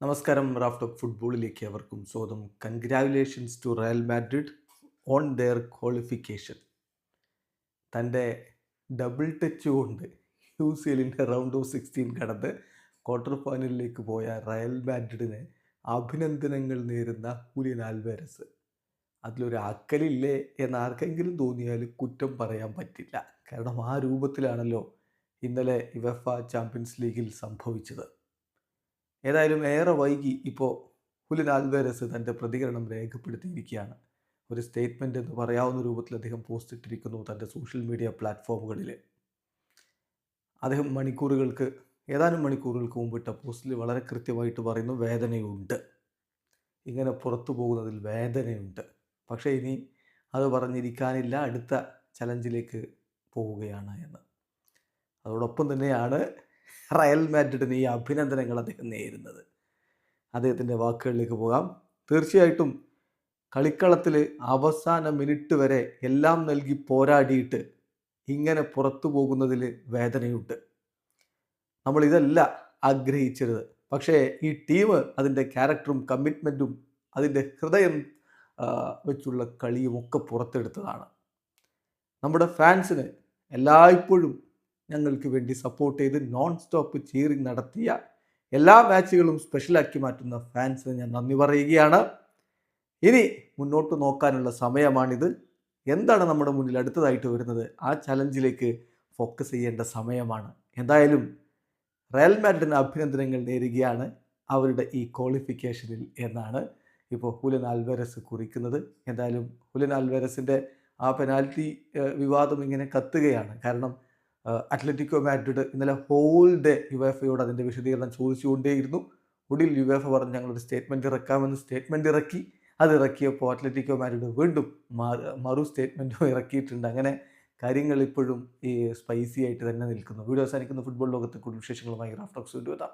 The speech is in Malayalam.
നമസ്കാരം റാഫ്റ്റ് ഓഫ് ഫുട്ബോളിലേക്ക് അവർക്കും സ്വാഗതം. Congratulations to Real Madrid on their qualification തന്റെ ഡബിൾ ടച്ച് കൊണ്ട് യു സി എല്ലിന്റെ റൗണ്ട് ഓഫ് സിക്സ്റ്റീൻ കടന്ന് ക്വാർട്ടർ ഫൈനലിലേക്ക് പോയ റയൽ മാഡ്രിഡിന് അഭിനന്ദനങ്ങൾ നേരുന്ന ഹൂലിയൻ ആൽവേരസ് അതിലൊരു അക്കലില്ലേ എന്ന് ആർക്കെങ്കിലും തോന്നിയാൽ കുറ്റം പറയാൻ പറ്റില്ല. കാരണം ആ രൂപത്തിലാണല്ലോ ഇന്നലെ ഇവഫ ചാമ്പ്യൻസ് ലീഗിൽ സംഭവിച്ചത്. ഏതായാലും ഏറെ വൈകി ഇപ്പോൾ ഹുലിൻ ആൽവേരസ് തന്റെ പ്രതികരണം രേഖപ്പെടുത്തിയിരിക്കുകയാണ്. ഒരു സ്റ്റേറ്റ്മെന്റ് എന്ന് പറയാവുന്ന രൂപത്തിൽ അദ്ദേഹം പോസ്റ്റ് ഇട്ടിരിക്കുന്നു തന്റെ സോഷ്യൽ മീഡിയ പ്ലാറ്റ്ഫോമുകളിൽ അദ്ദേഹം മണിക്കൂറുകൾക്ക് ഏതാനും മണിക്കൂറുകൾക്ക് മുമ്പിട്ട പോസ്റ്റിൽ വളരെ കൃത്യമായിട്ട് പറയുന്നു വേദനയുണ്ട്. ഇങ്ങനെ പുറത്തു പോകുന്നതിൽ വേദനയുണ്ട്. പക്ഷേ ഇനി അത് പറഞ്ഞിരിക്കാനില്ല അടുത്ത ചലഞ്ചിലേക്ക് പോവുകയാണ് എന്ന്. അതോടൊപ്പം തന്നെയാണ് റയൽ മാഡ്രിഡിന് ഈ അഭിനന്ദനങ്ങൾ അദ്ദേഹം നേരുന്നത്. അദ്ദേഹത്തിന്റെ വാക്കുകളിലേക്ക് പോകാം. തീർച്ചയായിട്ടും കളിക്കളത്തിൽ അവസാന മിനിറ്റ് വരെ എല്ലാം നൽകി പോരാടിയിട്ട് ഇങ്ങനെ പുറത്തു പോകുന്നതിൽ വേദനയുണ്ട്. നമ്മൾ ഇതല്ല ആഗ്രഹിച്ചിരുന്നത് പക്ഷേ ഈ ടീം അതിന്റെ ക്യാരക്ടറും കമ്മിറ്റ്മെന്റും അതിന്റെ ഹൃദയം വെച്ചുള്ള കളിയും ഒക്കെ പുറത്തെടുത്തതാണ്. നമ്മുടെ ഫാൻസിന് എല്ലായ്പ്പോഴും ഞങ്ങൾക്ക് വേണ്ടി സപ്പോർട്ട് ചെയ്ത് നോൺ സ്റ്റോപ്പ് ചീറിങ് നടത്തിയ എല്ലാ മാച്ചുകളും സ്പെഷ്യലാക്കി മാറ്റുന്ന ഫാൻസിന് ഞാൻ നന്ദി പറയുകയാണ്. ഇനി മുന്നോട്ട് നോക്കാനുള്ള സമയമാണിത്. എന്താണ് നമ്മുടെ മുന്നിൽ അടുത്തതായിട്ട് വരുന്നത്? ആ ചലഞ്ചിലേക്ക് ഫോക്കസ് ചെയ്യേണ്ട സമയമാണ്. എന്തായാലും റയൽ മാഡ്രിഡിന് അഭിനന്ദനങ്ങൾ നേരുകയാണ് അവരുടെ ഈ ക്വാളിഫിക്കേഷനിൽ എന്നാണ് ഇപ്പോൾ ഹുലൻ ആൽവരസ് കുറിക്കുന്നത്. എന്തായാലും ഹുലൻ ആൽവരസിന്റെ ആ പെനാൽറ്റി വിവാദം ഇങ്ങനെ കത്തുകയാണ്. കാരണം അത്ലറ്റിക്കോ മാഡ്രിഡ് ഇന്നലെ ഹോൾ ഡേ യു എഫ് എയോട് അതിന്റെ വിശദീകരണം ചോദിച്ചുകൊണ്ടേയിരുന്നു. ഒടുവിൽ യു എഫ് പറഞ്ഞ് ഞങ്ങളൊരു സ്റ്റേറ്റ്മെന്റ് ഇറക്കാമെന്ന് സ്റ്റേറ്റ്മെന്റ് ഇറക്കി. അത് ഇറക്കിയപ്പോൾ അത്ലറ്റിക്കോ മാഡ്രിഡ് വീണ്ടും മറു സ്റ്റേറ്റ്മെന്റും ഇറക്കിയിട്ടുണ്ട്. അങ്ങനെ കാര്യങ്ങൾ ഇപ്പോഴും ഈ സ്പൈസി ആയിട്ട് തന്നെ നിൽക്കുന്നു. വീഡിയോ അവസാനിക്കുന്ന. ഫുട്ബോൾ ലോകത്തെ കൂടുതൽ വിശേഷങ്ങളുമായി റാഫ്റ്റോക്സ് കൊണ്ടുവരാം